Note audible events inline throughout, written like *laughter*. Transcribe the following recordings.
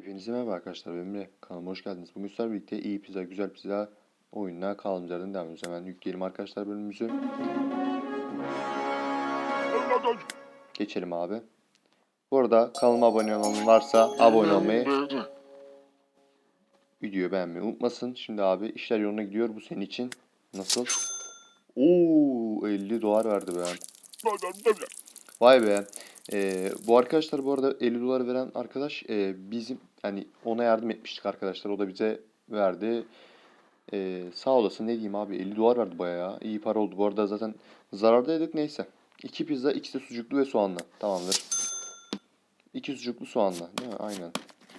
Hepinize merhaba arkadaşlar. Ben Emre. Kanalıma hoş geldiniz. Bugün sizlerle birlikte iyi pizza, güzel pizza oyununa kaldığımız devam ediyoruz. Hemen yükleyelim arkadaşlar bölümümüzü. Geçelim abi. Bu arada kanalıma abone olan varsa abone olmayı, videoyu beğenmeyi unutmasın. Şimdi abi işler yoluna gidiyor. Bu senin için. Nasıl? Oo 50 dolar verdi be. Vay be. Ee, bu arkadaşlar bu arada 50 dolar veren arkadaş e, bizim hani ona yardım etmiştik arkadaşlar. O da bize verdi. Ee, sağ olasın ne diyeyim abi 50 dolar verdi bayağı. İyi para oldu. Bu arada zaten zarardaydık neyse. İki pizza ikisi sucuklu ve soğanlı. Tamamdır. İki sucuklu soğanlı değil mi? Aynen.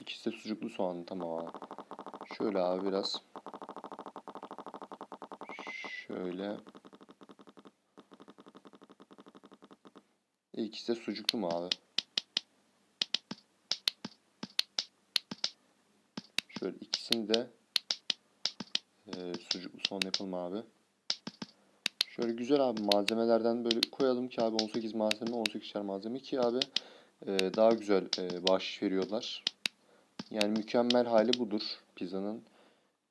İkisi de sucuklu soğanlı tamam abi. Şöyle abi biraz. Şöyle. İkisi de sucuklu mu abi? Şöyle ikisini de e, sucuklu soğan yapalım abi. Şöyle güzel abi malzemelerden böyle koyalım ki abi 18 malzeme 18'er malzeme ki abi e, daha güzel e, bahşiş veriyorlar. Yani mükemmel hali budur pizzanın.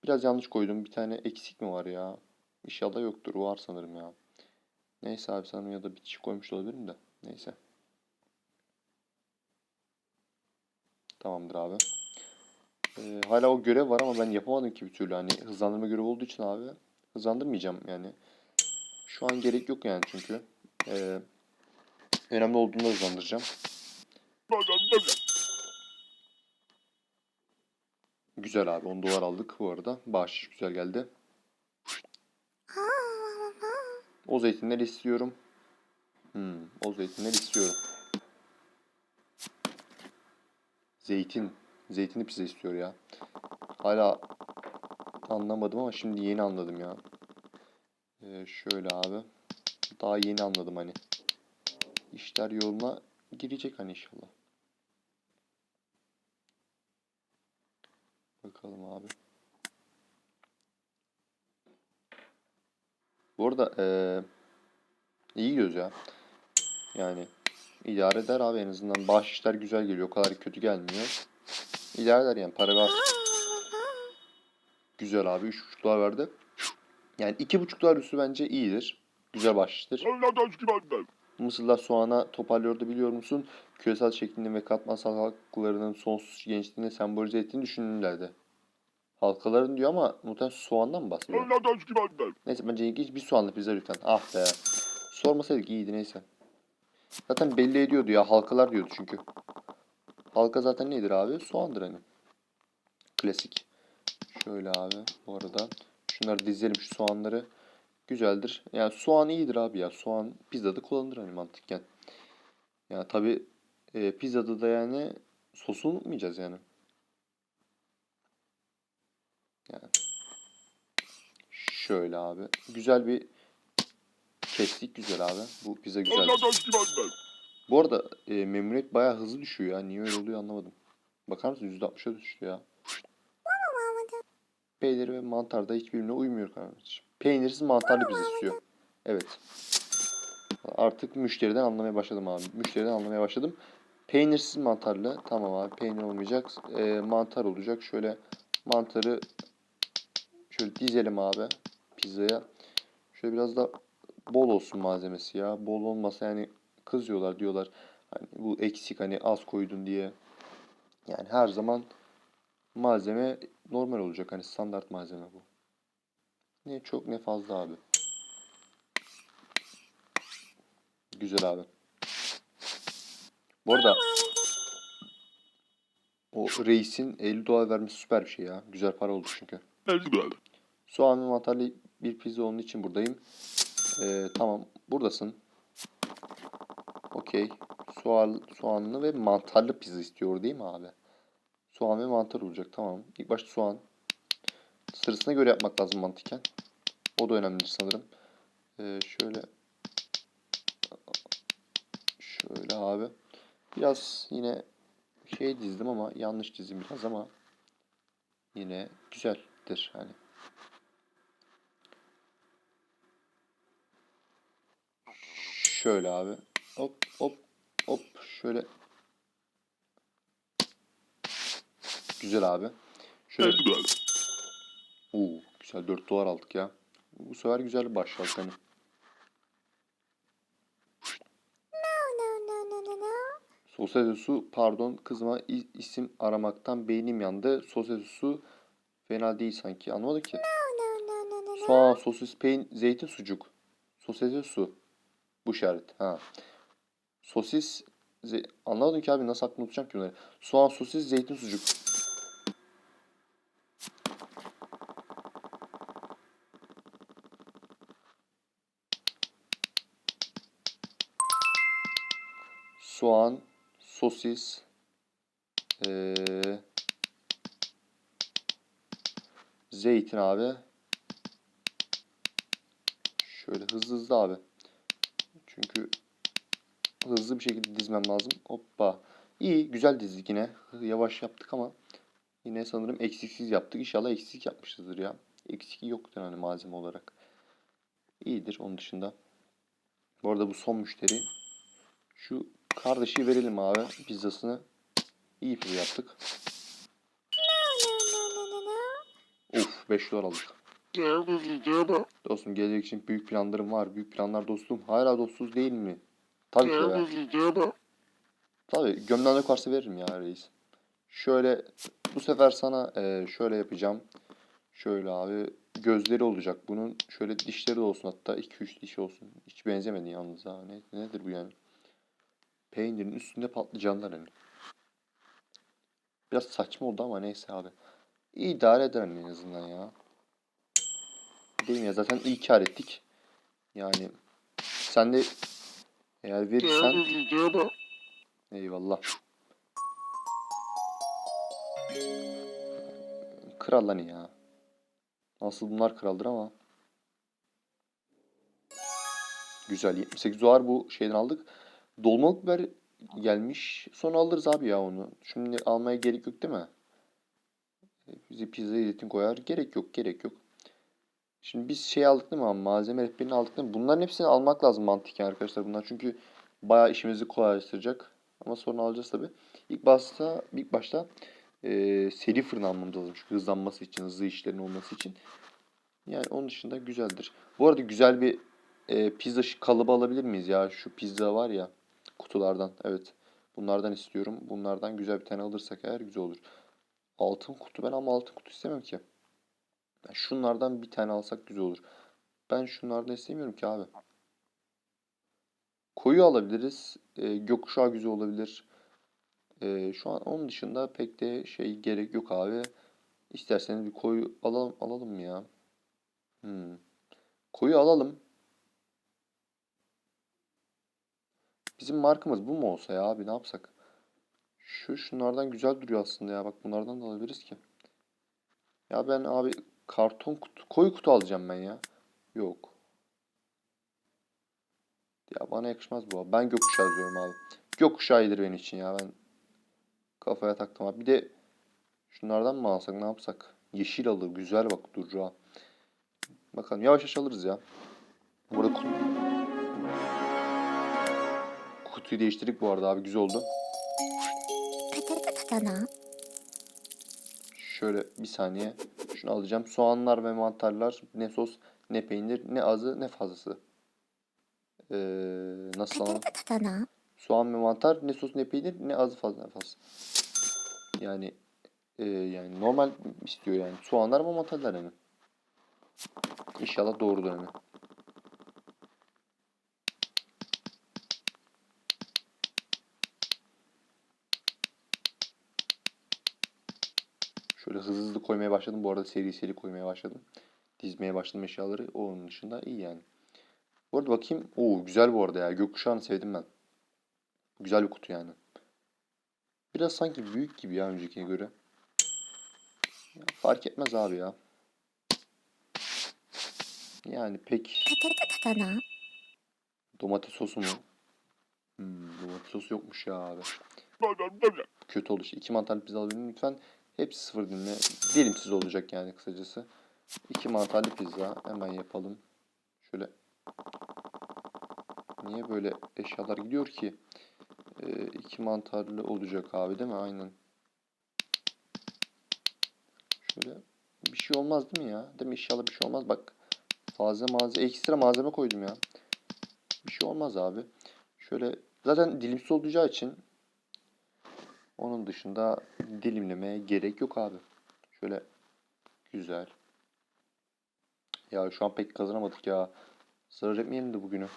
Biraz yanlış koydum. Bir tane eksik mi var ya? İnşallah yoktur. Var sanırım ya. Neyse abi sanırım ya da bir kişi koymuş olabilirim de. Neyse. Tamamdır abi. Ee, hala o görev var ama ben yapamadım ki bir türlü. Hani hızlandırma görevi olduğu için abi hızlandırmayacağım yani. Şu an gerek yok yani çünkü. Ee, önemli olduğunda hızlandıracağım. Güzel abi 10 dolar aldık bu arada. Bahşiş güzel geldi. O zeytinleri istiyorum. Hmm, o zeytinleri istiyorum. Zeytin. Zeytinli pizza istiyor ya. Hala anlamadım ama şimdi yeni anladım ya. Ee, şöyle abi. Daha yeni anladım hani. İşler yoluna girecek hani inşallah. Bakalım abi. Bu arada eee iyi gidiyoruz ya. Yani idare eder abi en azından. Bahşişler güzel geliyor. O kadar kötü gelmiyor. İdare eder yani. Para var. Güzel abi. 3,5 dolar verdi. Yani 2,5 dolar üstü bence iyidir. Güzel bahşiştir. Mısırlar soğana toparlıyordu biliyor musun? Küresel şeklinde ve katmansal halkalarının sonsuz gençliğini sembolize ettiğini düşünürlerdi. Halkaların diyor ama muhtemelen soğandan mı bahsediyor? Neyse bence ilginç bir soğanlı pizza lütfen. Ah be. Sormasaydık iyiydi neyse. Zaten belli ediyordu ya halkalar diyordu çünkü. Halka zaten nedir abi? Soğandır hani. Klasik. Şöyle abi bu arada. Şunları dizelim şu soğanları. Güzeldir. Yani soğan iyidir abi ya. Soğan pizzada kullanılır hani mantıken. Ya tabi e, pizzada da yani sosu unutmayacağız yani. Yani. Şöyle abi. Güzel bir kestik güzel abi. Bu pizza güzel. Bu arada e, memnuniyet bayağı hızlı düşüyor ya. Niye öyle oluyor anlamadım. Bakar mısın %60'a düştü ya. Peynir ve mantar da hiçbirbirine uymuyor kardeşim. Peynirsiz mantarlı pizza istiyor. Evet. Artık müşteriden anlamaya başladım abi. Müşteriden anlamaya başladım. Peynirsiz mantarlı. Tamam abi peynir olmayacak. E, mantar olacak. Şöyle mantarı şöyle dizelim abi pizzaya. Şöyle biraz da bol olsun malzemesi ya. Bol olmasa yani kızıyorlar diyorlar. Hani bu eksik hani az koydun diye. Yani her zaman malzeme normal olacak. Hani standart malzeme bu. Ne çok ne fazla abi. Güzel abi. Bu arada o reisin 50 dolar vermesi süper bir şey ya. Güzel para oldu çünkü. Soğan ve mantarlı bir pizza onun için buradayım. Ee, tamam buradasın. Okey. Soğan, soğanlı ve mantarlı pizza istiyor değil mi abi? Soğan ve mantar olacak tamam. İlk başta soğan. Sırasına göre yapmak lazım mantıken. O da önemlidir sanırım. Ee, şöyle. Şöyle abi. Biraz yine şey dizdim ama yanlış dizdim biraz ama yine güzeldir hani. Şöyle abi. Hop hop hop şöyle. Güzel abi. Şöyle Oo, güzel 4 dolar aldık ya. Bu sefer güzel başladık hani. Sosyete su pardon kızma isim aramaktan beynim yandı. Sosyete su fena değil sanki anlamadık ki. Soğan, sosis, peyn, zeytin, sucuk. Sosyete su. Bu işaret. Ha. Sosis, anlamadım ki abi nasıl aklımda tutacağım ki bunları. Soğan, sosis, zeytin, sucuk. Soğan, sosis, ee, zeytin abi. Şöyle hızlı hızlı abi. Çünkü hızlı bir şekilde dizmem lazım. Hoppa. İyi, güzel dizdik yine. Yavaş yaptık ama yine sanırım eksiksiz yaptık. İnşallah eksik yapmışızdır ya. Eksik yoktur hani malzeme olarak. İyidir onun dışında. Bu arada bu son müşteri. Şu kardeşi verelim abi pizzasını. İyi pizza yaptık. Of 5 dolar aldık. Dostum gelecek için büyük planlarım var. Büyük planlar dostum. Hala dostuz değil mi? Tabii ki ya. Tabii gömleğine varsa veririm ya reis. Şöyle bu sefer sana eee, şöyle yapacağım. Şöyle abi gözleri olacak bunun. Şöyle dişleri de olsun hatta 2-3 diş olsun. Hiç benzemedi yalnız ha. Ne, nedir bu yani? Peynirin üstünde patlıcanlar hani. Biraz saçma oldu ama neyse abi. İdare eder en azından ya. Değil mi ya zaten iyi kar ettik. Yani sen de eğer verirsen eyvallah. Kral lan ya. Nasıl bunlar kraldır ama. Güzel 78 dolar bu şeyden aldık. Dolmalık biber gelmiş. Sonra alırız abi ya onu. Şimdi almaya gerek yok değil mi? Bizi pizza zeytin koyar. Gerek yok gerek yok. Şimdi biz şey aldık değil mi? Malzeme rehberini aldık değil mi? Bunların hepsini almak lazım mantıken arkadaşlar bunlar. Çünkü bayağı işimizi kolaylaştıracak. Ama sonra alacağız tabi. İlk başta, ilk başta eee, seri fırın almamız lazım. Çünkü hızlanması için, hızlı işlerin olması için. Yani onun dışında güzeldir. Bu arada güzel bir eee, pizza kalıbı alabilir miyiz ya? Şu pizza var ya kutulardan. Evet. Bunlardan istiyorum. Bunlardan güzel bir tane alırsak eğer güzel olur. Altın kutu ben ama altın kutu istemem ki. Ya şunlardan bir tane alsak güzel olur. Ben şunlardan istemiyorum ki abi. Koyu alabiliriz. E, gökkuşağı güzel olabilir. E, şu an onun dışında pek de şey gerek yok abi. İsterseniz bir koyu alalım alalım mı ya? Hmm. Koyu alalım. Bizim markamız bu mu olsa ya abi ne yapsak? Şu şunlardan güzel duruyor aslında ya. Bak bunlardan da alabiliriz ki. Ya ben abi karton kutu, koyu kutu alacağım ben ya. Yok. Ya bana yakışmaz bu. Ben gökkuşağı diyorum abi. Gökkuşağı iyidir benim için ya. Ben kafaya taktım abi. Bir de şunlardan mı alsak ne yapsak? Yeşil alır. Güzel bak ha. Bakalım yavaş yavaş alırız ya. Burada kutu... Kutuyu değiştirdik bu arada abi. Güzel oldu. Şöyle bir saniye şunu alacağım. Soğanlar ve mantarlar ne sos ne peynir ne azı ne fazlası. Ee, nasıl anlatayım? Soğan ve mantar ne sos ne peynir ne azı fazla ne fazlası. Yani e, yani normal istiyor yani. Soğanlar ve mantarlar hemen. İnşallah doğru dönemi. Hani. Şöyle hızlı hızlı koymaya başladım. Bu arada seri seri koymaya başladım. Dizmeye başladım eşyaları. Onun dışında iyi yani. Bu arada bakayım. Oo güzel bu arada ya. Gökkuşağını sevdim ben. Güzel bir kutu yani. Biraz sanki büyük gibi ya öncekine göre. Ya, fark etmez abi ya. Yani pek... Domates sosu mu? Hmm, domates sosu yokmuş ya abi. Kötü oldu. İki mantarlı pizza alabilirim lütfen. Hepsi sıfır dilimle. Dilimsiz olacak yani kısacası. İki mantarlı pizza hemen yapalım. Şöyle. Niye böyle eşyalar gidiyor ki? Ee, iki mantarlı olacak abi değil mi? Aynen. Şöyle bir şey olmaz değil mi ya? Değil mi? İnşallah bir şey olmaz. Bak fazla malzeme, ekstra malzeme koydum ya. Bir şey olmaz abi. Şöyle zaten dilimsiz olacağı için onun dışında dilimlemeye gerek yok abi. Şöyle güzel. Ya şu an pek kazanamadık ya. Zarar etmeyelim de bugünü.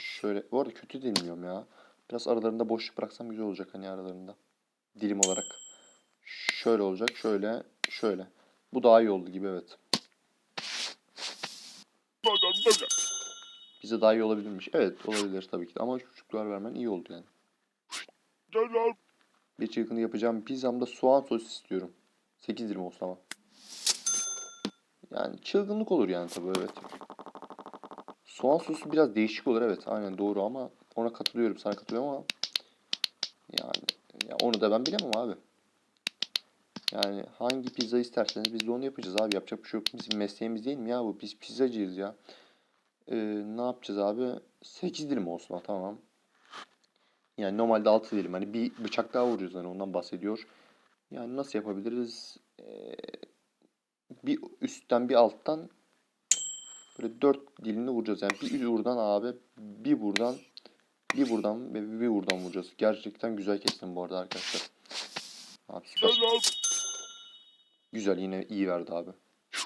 Şöyle bu arada kötü dilimliyorum ya. Biraz aralarında boşluk bıraksam güzel olacak hani aralarında. Dilim olarak. Şöyle olacak. Şöyle. Şöyle. Bu daha iyi oldu gibi evet. Bize daha iyi olabilirmiş. Evet olabilir tabii ki de. Ama 3.5 vermen iyi oldu yani. Bir çılgını yapacağım. Pizzamda soğan sos istiyorum. 8 dilim olsun ama. Yani çılgınlık olur yani tabii evet. Soğan sosu biraz değişik olur evet. Aynen doğru ama ona katılıyorum. Sana katılıyorum ama yani ya onu da ben bilemem abi. Yani hangi pizza isterseniz biz de onu yapacağız abi. Yapacak bir şey yok. Bizim mesleğimiz değil mi ya bu? Biz pizzacıyız ya. Ee, ne yapacağız abi? 8 dilim olsun ha tamam. Yani normalde 6 dilim. Hani bir bıçak daha vuruyoruz hani ondan bahsediyor. Yani nasıl yapabiliriz? Ee, bir üstten bir alttan böyle 4 dilimle vuracağız. Yani bir buradan abi bir buradan bir buradan ve bir buradan vuracağız. Gerçekten güzel kestim bu arada arkadaşlar. Abi süper. Güzel yine iyi verdi abi.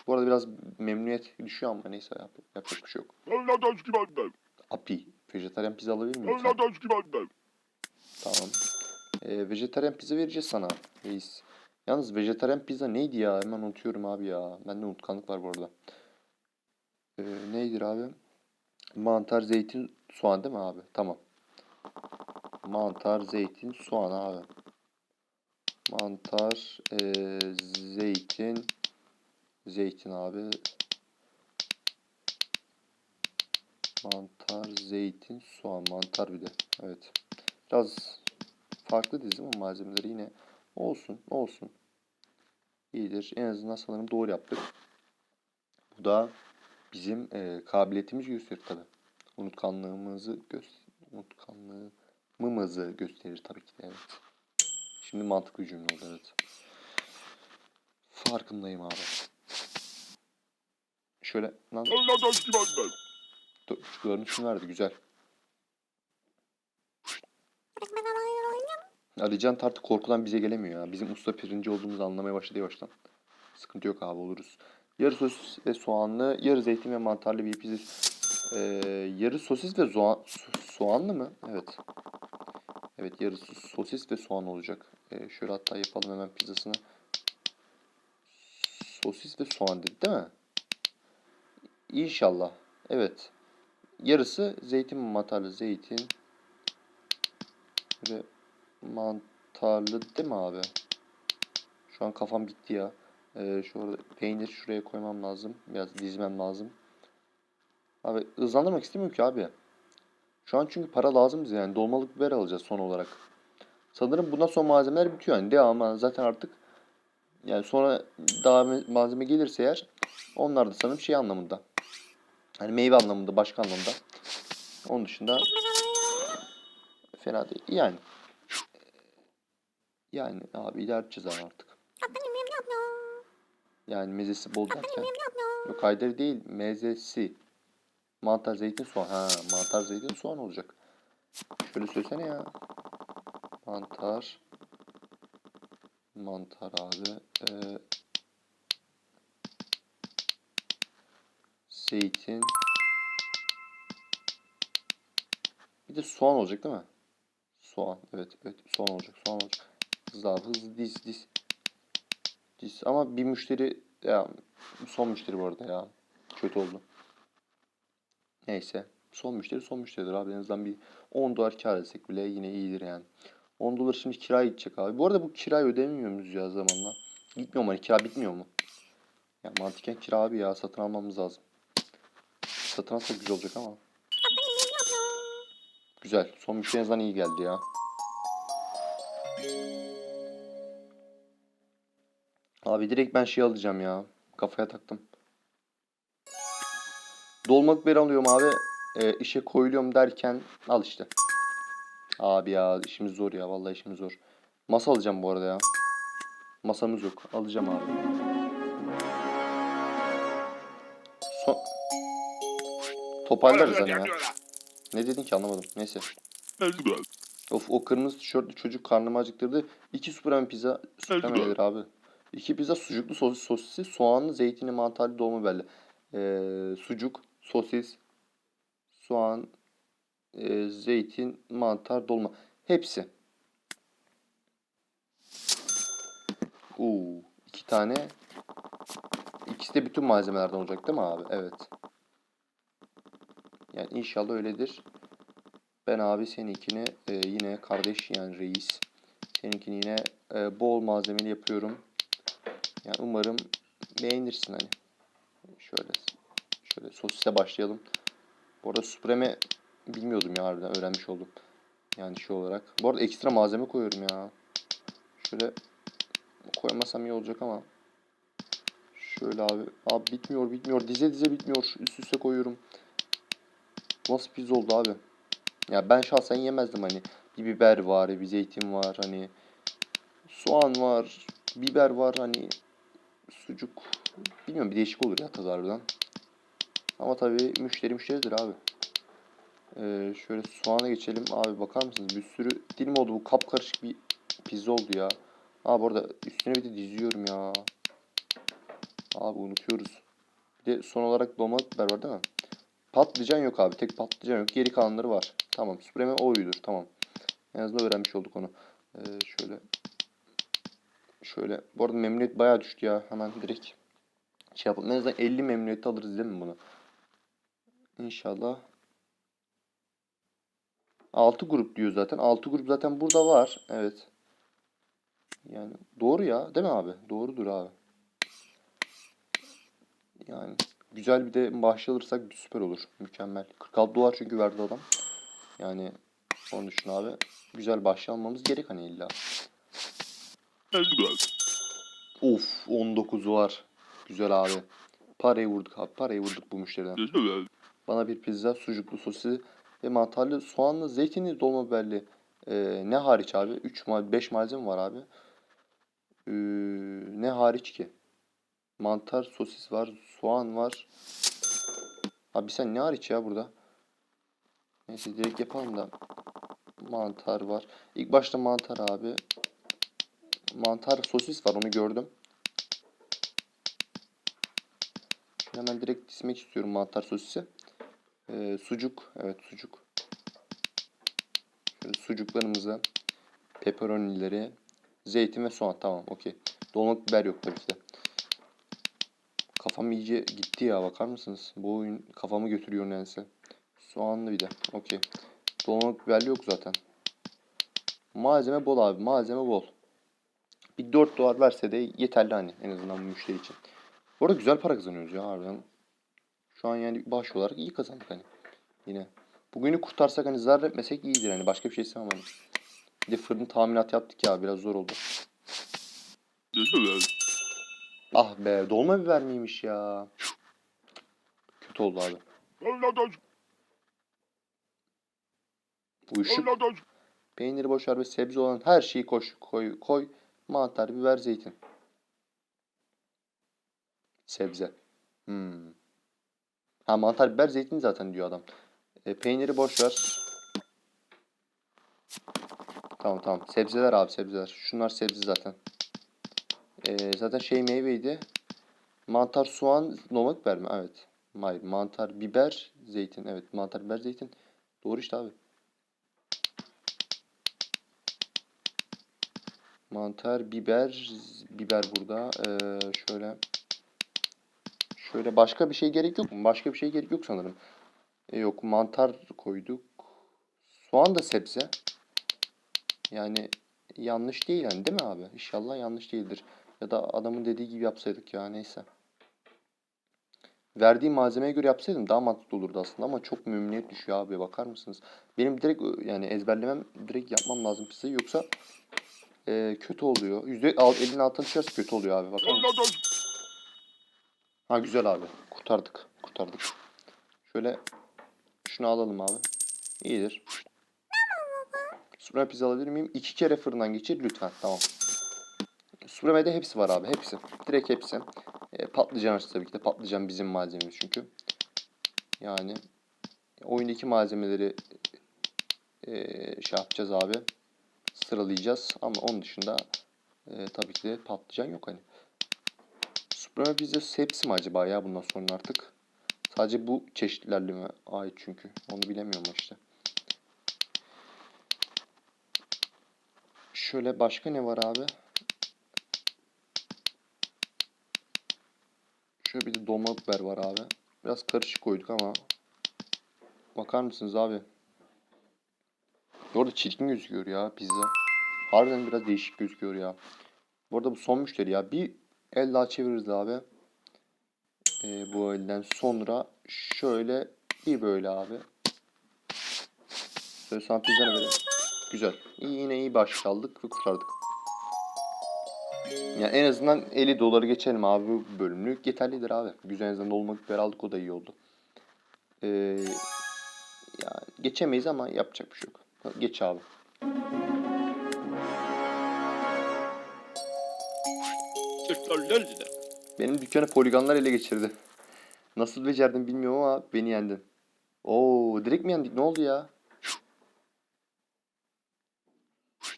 Bu arada biraz memnuniyet düşüyor ama neyse yap, yapacak bir şey yok. Api. Vejetaryen pizza alabilir miyim? Tamam. Ee, vejetaryen pizza vereceğiz sana reis. Yalnız vejetaryen pizza neydi ya? Hemen unutuyorum abi ya. Bende unutkanlık var bu arada. Ee, neydir abi? Mantar, zeytin, soğan değil mi abi? Tamam. Mantar, zeytin, soğan abi. Mantar, ee, zeytin, zeytin abi. Mantar, zeytin, soğan. Mantar bir de. Evet. Biraz farklı dizim ama malzemeleri yine olsun, olsun. İyidir. En azından sanırım doğru yaptık. Bu da bizim e, kabiliyetimizi gösterir tabi. Unutkanlığımızı göster unutkanlığımızı gösterir tabii ki de evet. Şimdi mantıklı cümle oldu evet. Farkındayım abi. Şöyle lan görünüşünü verdi güzel. Alican artık korkudan bize gelemiyor ya. Bizim usta pirinci olduğumuzu anlamaya başladı yavaştan. Sıkıntı yok abi oluruz. Yarı sosis ve soğanlı, yarı zeytin ve mantarlı bir pizza. Ee, yarı sosis ve soğan, so- soğanlı mı? Evet. Evet yarı sos- sosis ve soğan olacak. Ee, şöyle hatta yapalım hemen pizzasını. Sosis ve soğan dedi değil mi? İnşallah. Evet. Yarısı zeytin mantarlı zeytin ve mantarlı değil mi abi? Şu an kafam gitti ya. Ee, şu arada peynir şuraya koymam lazım. Biraz dizmem lazım. Abi hızlandırmak istemiyorum ki abi. Şu an çünkü para lazım bize yani. Dolmalık biber alacağız son olarak. Sanırım bundan sonra malzemeler bitiyor yani. Devamı zaten artık yani sonra daha me- malzeme gelirse eğer onlar da sanırım şey anlamında. Hani meyve anlamında, başka anlamda. Onun dışında fena değil. Yani yani abi ilerleyeceğiz abi artık. Yani mezesi bol derken. Yok Haydari değil. Mezesi. Mantar, zeytin, soğan. Ha, mantar, zeytin, soğan olacak. Şöyle söylesene ya. Mantar. Mantar abi. Ee, zeytin. Bir de soğan olacak değil mi? Soğan. Evet, evet. Soğan olacak. Soğan olacak. Hızlı abi. Hızlı diz diz. Diz. Ama bir müşteri ya son müşteri bu arada ya. Kötü oldu. Neyse. Son müşteri son müşteridir abi. En azından bir 10 dolar kar etsek bile yine iyidir yani. 10 dolar şimdi kira gidecek abi. Bu arada bu kirayı ödemiyor muyuz ya zamanla? Gitmiyor mu? Hani kira bitmiyor mu? Ya mantıken kira abi ya. Satın almamız lazım. Satın alsak güzel olacak ama. Güzel. Son müşteri en azından iyi geldi ya. Abi direkt ben şey alacağım ya. Kafaya taktım. Dolmalık biberi alıyorum abi. E, işe koyuluyorum derken al işte. Abi ya işimiz zor ya. Vallahi işimiz zor. Masa alacağım bu arada ya. Masamız yok. Alacağım abi. Son... Toparlarız hani ya. Ne dedin ki anlamadım. Neyse. Of o kırmızı tişörtlü çocuk karnımı acıktırdı. İki supreme pizza supreme nedir abi? İki pizza sucuklu sosis sosisi, soğanlı, zeytinli, mantarlı dolma belli. Ee, sucuk, sosis, soğan, e, zeytin, mantar, dolma. Hepsi. Oo, iki tane. İkisi de bütün malzemelerden olacak değil mi abi? Evet. Yani inşallah öyledir. Ben abi seninkini e, yine kardeş yani reis. Seninkini yine e, bol malzemeli yapıyorum. Yani umarım beğenirsin hani. Şöyle şöyle sosise başlayalım. Bu arada supreme bilmiyordum ya harbiden öğrenmiş oldum. Yani şey olarak. Bu arada ekstra malzeme koyuyorum ya. Şöyle koymasam iyi olacak ama. Şöyle abi. Abi bitmiyor bitmiyor. Dize dize bitmiyor. Üst üste koyuyorum. Nasıl pizza oldu abi? Ya ben şahsen yemezdim hani. Bir biber var, bir zeytin var hani. Soğan var, biber var hani. Sucuk. Bilmiyorum bir değişik olur ya tadı harbiden. Ama tabii müşteri müşteridir abi. Ee, şöyle soğana geçelim. Abi bakar mısınız? Bir sürü dilim oldu. Bu kapkarışık bir pizza oldu ya. Abi orada üstüne bir de diziyorum ya. Abi unutuyoruz. Bir de son olarak domates biber var değil mi? Patlıcan yok abi. Tek patlıcan yok. Geri kalanları var. Tamam. Supreme oyudur. Tamam. En azından öğrenmiş olduk onu. Ee, şöyle. Şöyle. Bu arada memnuniyet bayağı düştü ya. Hemen direkt şey yapalım. En azından 50 memnuniyet alırız değil mi bunu? İnşallah. 6 grup diyor zaten. 6 grup zaten burada var. Evet. Yani doğru ya. Değil mi abi? Doğrudur abi. Yani güzel bir de maaş alırsak süper olur. Mükemmel. 46 dolar çünkü verdi adam. Yani onu düşün abi. Güzel bahşiş almamız gerek hani illa. Of 19 var. Güzel abi. Parayı vurduk abi. Parayı vurduk bu müşteriden. Bana bir pizza, sucuklu sosis ve mantarlı, soğanlı, zeytinli, dolma biberli. Ee, ne hariç abi? 3 mal 5 malzeme var abi. Ee, ne hariç ki? Mantar, sosis var, soğan var. Abi sen ne hariç ya burada? Neyse direkt yapalım da. Mantar var. İlk başta mantar abi. Mantar sosis var onu gördüm. Hemen direkt dizmek istiyorum mantar sosisi. Ee, sucuk. Evet sucuk. Şöyle sucuklarımızı. Pepperonileri. Zeytin ve soğan. Tamam okey. Dolmalık biber yok tabii ki de. Kafam iyice gitti ya bakar mısınız? Bu oyun kafamı götürüyor nedense. Soğanlı bir de. Okey. Dolmalık biberli yok zaten. Malzeme bol abi. Malzeme bol. Bir 4 dolar verse de yeterli hani en azından bu müşteri için. Bu arada güzel para kazanıyoruz ya harbiden. Şu an yani baş olarak iyi kazandık hani. Yine. Bugünü kurtarsak hani zarar etmesek iyidir hani. Başka bir şey istemem hani. Bir de fırın tahminat yaptık ya biraz zor oldu. Ah be dolma biber miymiş ya? Kötü oldu abi. Uyuşuk. Peyniri boş ver ve sebze olan her şeyi koş, koy, koy. Mantar, biber, zeytin. Sebze. Hmm. Ha mantar, biber, zeytin zaten diyor adam. E, peyniri boş ver. Tamam tamam. Sebzeler abi sebzeler. Şunlar sebze zaten. E, zaten şey meyveydi. Mantar, soğan, domates biber mi? Evet. Hayır. Mantar, biber, zeytin. Evet. Mantar, biber, zeytin. Doğru işte abi. Mantar, biber, biber burada. Ee, şöyle. Şöyle başka bir şey gerek yok mu? Başka bir şey gerek yok sanırım. E, yok mantar koyduk. Soğan da sebze. Yani yanlış değil yani değil mi abi? İnşallah yanlış değildir. Ya da adamın dediği gibi yapsaydık ya neyse. Verdiği malzemeye göre yapsaydım daha mantıklı olurdu aslında ama çok memnuniyet düşüyor abi bakar mısınız? Benim direkt yani ezberlemem direkt yapmam lazım pizzayı yoksa e, kötü oluyor. Yüzde elin altına düşerse kötü oluyor abi bakar mısın? Ha güzel abi kurtardık kurtardık. Şöyle şunu alalım abi. İyidir. Supreme pizza alabilir miyim? İki kere fırından geçir lütfen tamam. Supreme'de hepsi var abi. Hepsi. Direkt hepsi. E, patlıcan açtı tabii ki de. Patlıcan bizim malzememiz çünkü. Yani oyundaki malzemeleri e, şey yapacağız abi. Sıralayacağız. Ama onun dışında e, tabii ki de patlıcan yok hani. Supreme pizzası hepsi mi acaba ya bundan sonra artık? Sadece bu çeşitlerle mi ait çünkü. Onu bilemiyorum işte. Şöyle başka ne var abi? Şöyle bir de dolma biber var abi. Biraz karışık koyduk ama bakar mısınız abi? Orada çirkin gözüküyor ya pizza. Harbiden biraz değişik gözüküyor ya. Bu arada bu son müşteri ya. Bir el daha çeviririz abi. Ee, bu elden sonra şöyle bir böyle abi. Şöyle sana pizzanı verelim. Güzel. İyi, yine iyi baş kaldık ve kurtardık. Ya en azından 50 doları geçelim abi bu bölümlük. Yeterlidir abi. Güzel en azından dolma biber aldık o da iyi oldu. Ee, ya geçemeyiz ama yapacak bir şey yok. Geç abi. Benim dükkanı poligonlar ele geçirdi. Nasıl becerdin bilmiyorum ama beni yendin. Oo, direkt mi yendik? Ne oldu ya?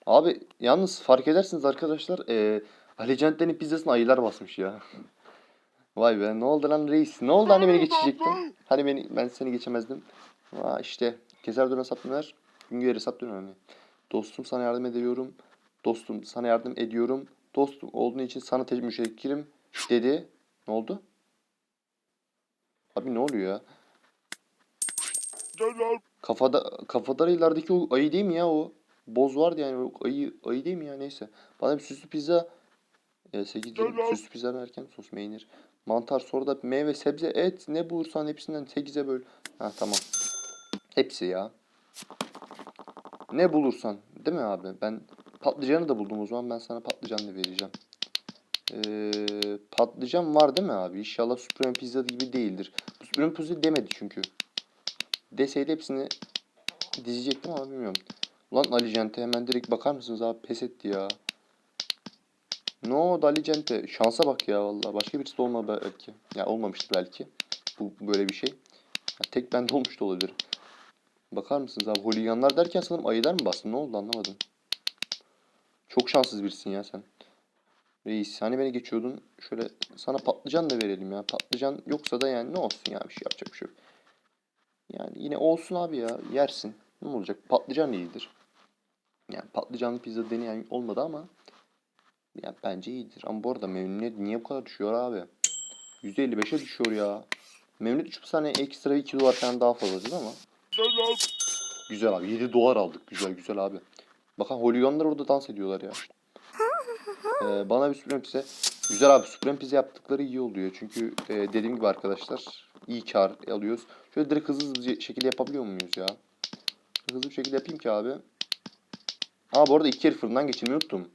Abi yalnız fark edersiniz arkadaşlar. Eee Ali Cente'nin pizzasına ayılar basmış ya. Vay be ne oldu lan reis? Ne oldu hani beni geçecektin? Hani beni ben seni geçemezdim. Aa işte keser dönen sap döner. Güngör hesap döner hani. Dostum sana yardım ediyorum. Dostum sana yardım ediyorum. Dostum olduğun için sana teşekkürim dedi. Ne oldu? Abi ne oluyor ya? Kafada kafadarılardaki o ayı değil mi ya o? Boz vardı yani o ayı ayı değil mi ya neyse. Bana bir süslü pizza e, 8 dilim süslü pizza derken sos peynir. Mantar sonra da meyve sebze et ne bulursan hepsinden 8'e böl. Ha tamam. Hepsi ya. Ne bulursan değil mi abi? Ben patlıcanı da buldum o zaman ben sana patlıcan da vereceğim. Ee, patlıcan var değil mi abi? İnşallah Supreme Pizza gibi değildir. Supreme Pizza demedi çünkü. Deseydi hepsini dizecektim ama bilmiyorum. Ulan Ali Cente hemen direkt bakar mısınız abi pes etti ya. Oldu Ali Cente? Şansa bak ya vallahi. Başka birisi de olmadı belki. Ya olmamıştır belki. Bu böyle bir şey. Ya tek bende olmuş da olabilir. Bakar mısınız abi? Holiganlar derken sanırım ayılar mı bastın? Ne oldu anlamadım. Çok şanssız birisin ya sen. Reis hani beni geçiyordun. Şöyle sana patlıcan da verelim ya. Patlıcan yoksa da yani ne olsun ya bir şey yapacak bir şey yok. Yani yine olsun abi ya yersin. Ne olacak? Patlıcan iyidir. Yani patlıcanlı pizza deneyen olmadı ama ya bence iyidir. Ama bu arada memnuniyet niye bu kadar düşüyor abi? %55'e düşüyor ya. Memnuniyet 3 saniye ekstra 2 dolar falan daha fazla mi Güzel abi 7 dolar aldık. Güzel güzel abi. Bakın holiganlar orada dans ediyorlar ya. *laughs* Ee, bana bir Supreme Pizza. Güzel abi Supreme Pizza yaptıkları iyi oluyor. Çünkü e, dediğim gibi arkadaşlar iyi kar alıyoruz. Şöyle direkt hızlı hızlı şekilde yapabiliyor muyuz ya? Hızlı bir şekilde yapayım ki abi. Aa bu arada iki kere fırından geçirmeyi unuttum.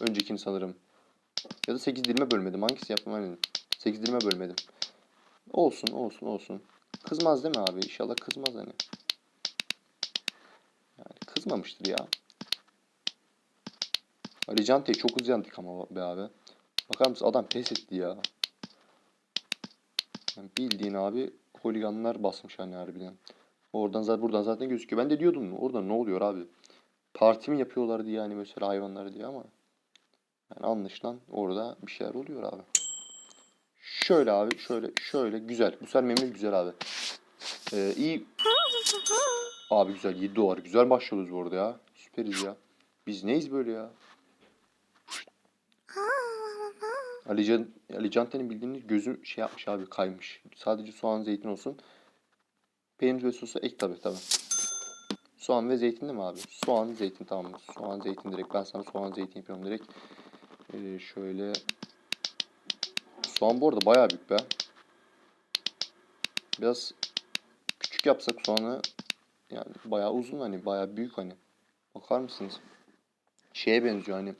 Öncekini sanırım. Ya da 8 dilime bölmedim. Hangisi yaptım hani? 8 dilime bölmedim. Olsun olsun olsun. Kızmaz değil mi abi? İnşallah kızmaz hani. Yani kızmamıştır ya. Ali Cante'yi çok hızlı yandık ama be abi. Bakar mısın adam pes etti ya. Yani bildiğin abi holiganlar basmış hani harbiden. Oradan zaten buradan zaten gözüküyor. Ben de diyordum orada ne oluyor abi? Parti mi yapıyorlar diye yani mesela hayvanlar diye ama yani anlaşılan orada bir şeyler oluyor abi. Şöyle abi şöyle şöyle güzel. Bu sefer memnun güzel abi. Ee, iyi. Abi güzel 7 dolar. Güzel başlıyoruz bu arada ya. Süperiz ya. Biz neyiz böyle ya? Ali Can, Ali Cante'nin bildiğiniz gözü şey yapmış abi kaymış. Sadece soğan zeytin olsun. Peynir ve sosu ek tabi tabi. Soğan ve zeytin değil mi abi? Soğan, zeytin tamam? Soğan, zeytin direkt. Ben sana soğan, zeytin yapıyorum direkt. Ee, şöyle. Soğan bu arada bayağı büyük be. Biraz küçük yapsak soğanı yani bayağı uzun hani bayağı büyük hani. Bakar mısınız? Şeye benziyor hani.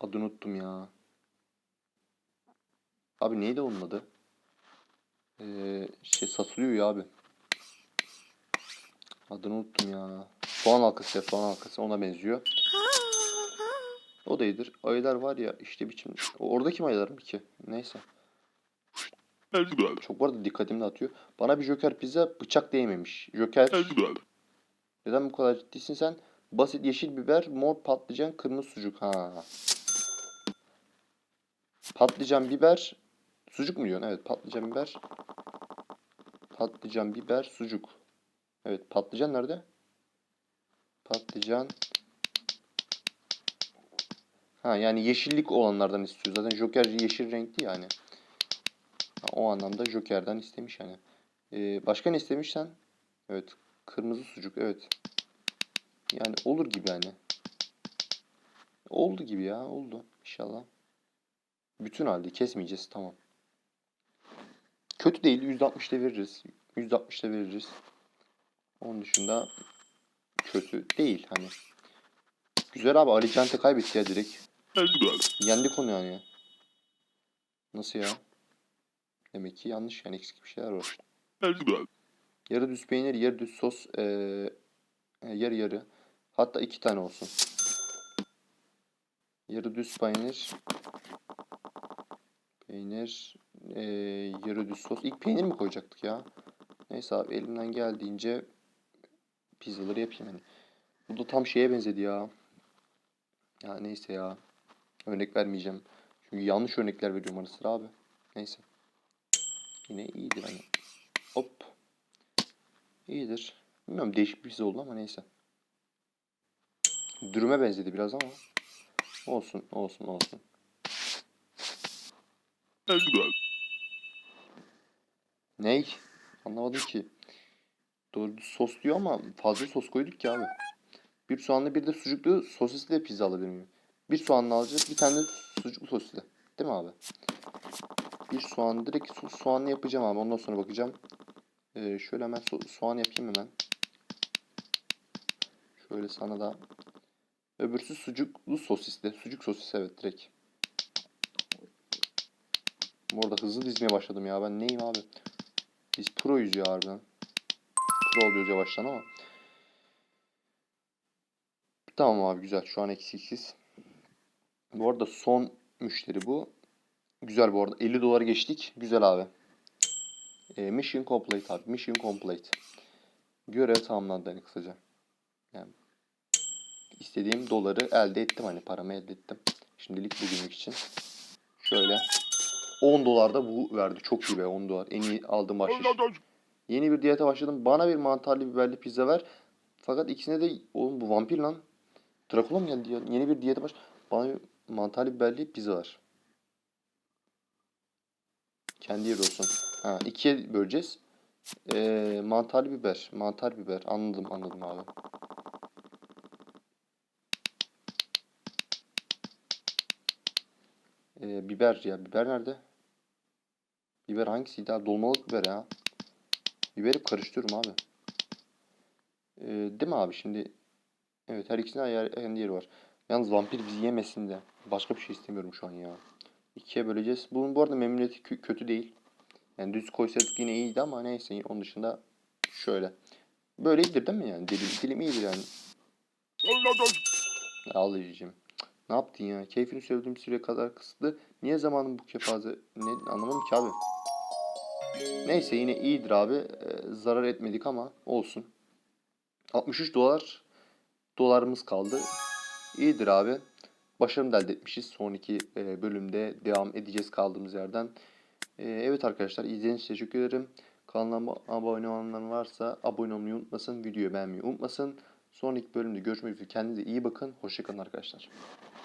Adını unuttum ya. Abi neydi onun adı? Ee, şey satılıyor ya abi. Adını unuttum ya. Soğan halkası ya soğan halkası ona benziyor. O da iyidir. Ayılar var ya işte biçim. Oradaki mi ayılar mı ki? Neyse. Çok bu arada dikkatimi dağıtıyor. Bana bir Joker pizza bıçak değmemiş. Joker neden bu kadar ciddisin sen? Basit yeşil biber, mor patlıcan, kırmızı sucuk. Ha. Patlıcan biber, sucuk mu diyorsun? Evet patlıcan biber. Patlıcan biber, sucuk. Evet patlıcan nerede? Patlıcan. Ha yani yeşillik olanlardan istiyor. Zaten Joker yeşil renkli yani. O anlamda Joker'den istemiş yani. Ee, başka ne istemiş sen? Evet. Kırmızı sucuk. Evet. Yani olur gibi yani. Oldu gibi ya. Oldu. İnşallah. Bütün halde kesmeyeceğiz. Tamam. Kötü değil. %60'da veririz. %60'da veririz. Onun dışında kötü değil hani. Güzel abi. Ali Cante kaybetti ya direkt. Yendik onu yani. Nasıl ya? Demek ki yanlış yani eksik bir şeyler var. Yarı düz peynir, yarı düz sos, eee, yarı yarı. Hatta iki tane olsun. Yarı düz peynir, peynir, eee, yarı düz sos. İlk peynir mi koyacaktık ya? Neyse abi elimden geldiğince pizzaları yapayım hani. Bu da tam şeye benzedi ya. Ya neyse ya. Örnek vermeyeceğim. Çünkü yanlış örnekler veriyorum ara sıra abi. Neyse. Yine iyidir hani. Hop. İyidir. Bilmiyorum değişik bir pizza oldu ama neyse. Dürüme benzedi biraz ama. Olsun, olsun, olsun. Ney? Anlamadım ki. Doğru sos diyor ama fazla sos koyduk ki abi. Bir soğanlı bir de sucuklu sosisli pizza alabilir miyim? Bir soğanlı alacağız, bir tane de sucuklu sosisli. Değil mi abi? Bir soğan, direkt so- soğanlı yapacağım abi. Ondan sonra bakacağım. Ee, şöyle hemen so- soğan yapayım hemen. Şöyle sana da. Öbürsü sucuklu sosisli. Sucuk sosisi evet direkt. Bu arada hızlı dizmeye başladım ya. Ben neyim abi? Biz proyuz ya harbiden. Pro oluyoruz yavaştan ama. Tamam abi güzel. Şu an eksiksiz. Bu arada son müşteri bu. Güzel bu arada. 50 dolar geçtik. Güzel abi. E, mission complete abi. Mission complete. Görev tamamlandı hani kısaca. Yani istediğim doları elde ettim hani paramı elde ettim. Şimdilik bugünlük için. Şöyle 10 dolar da bu verdi. Çok iyi be 10 dolar. En iyi aldığım bahşiş. Yeni bir diyete başladım. Bana bir mantarlı biberli pizza ver. Fakat ikisine de oğlum bu vampir lan. Drakula mı geldi ya? Yeni bir diyete baş. Bana bir mantarlı biberli pizza ver. Kendi yeri olsun. Ha, ikiye böleceğiz. Ee, mantarlı biber. Mantar biber. Anladım anladım abi. Ee, biber ya. Biber nerede? Biber hangisiydi abi? Dolmalık biber ya. Biberi karıştırıyorum abi. Ee, değil mi abi şimdi? Evet her ikisinin ayar, kendi yeri var. Yalnız vampir bizi yemesin de. Başka bir şey istemiyorum şu an ya. İkiye böleceğiz. Bunun bu arada memnuniyeti kö- kötü değil. Yani düz koysaydık yine iyiydi ama neyse onun dışında şöyle. Böyle iyidir değil mi yani? Dilim, dilim iyidir yani. Ağlayacağım. Ne yaptın ya? Keyfini söylediğim süre kadar kısıtlı. Niye zamanın bu kefaze? Ne anlamadım ki abi. Neyse yine iyidir abi. Ee, zarar etmedik ama olsun. 63 dolar dolarımız kaldı. İyidir abi. Başarım da elde etmişiz. Sonraki e, bölümde devam edeceğiz kaldığımız yerden. E, evet arkadaşlar izlediğiniz için teşekkür ederim. Kanalıma abone olanlar varsa abone olmayı unutmasın. Videoyu beğenmeyi unutmasın. Sonraki bölümde görüşmek üzere. Kendinize iyi bakın. Hoşçakalın arkadaşlar.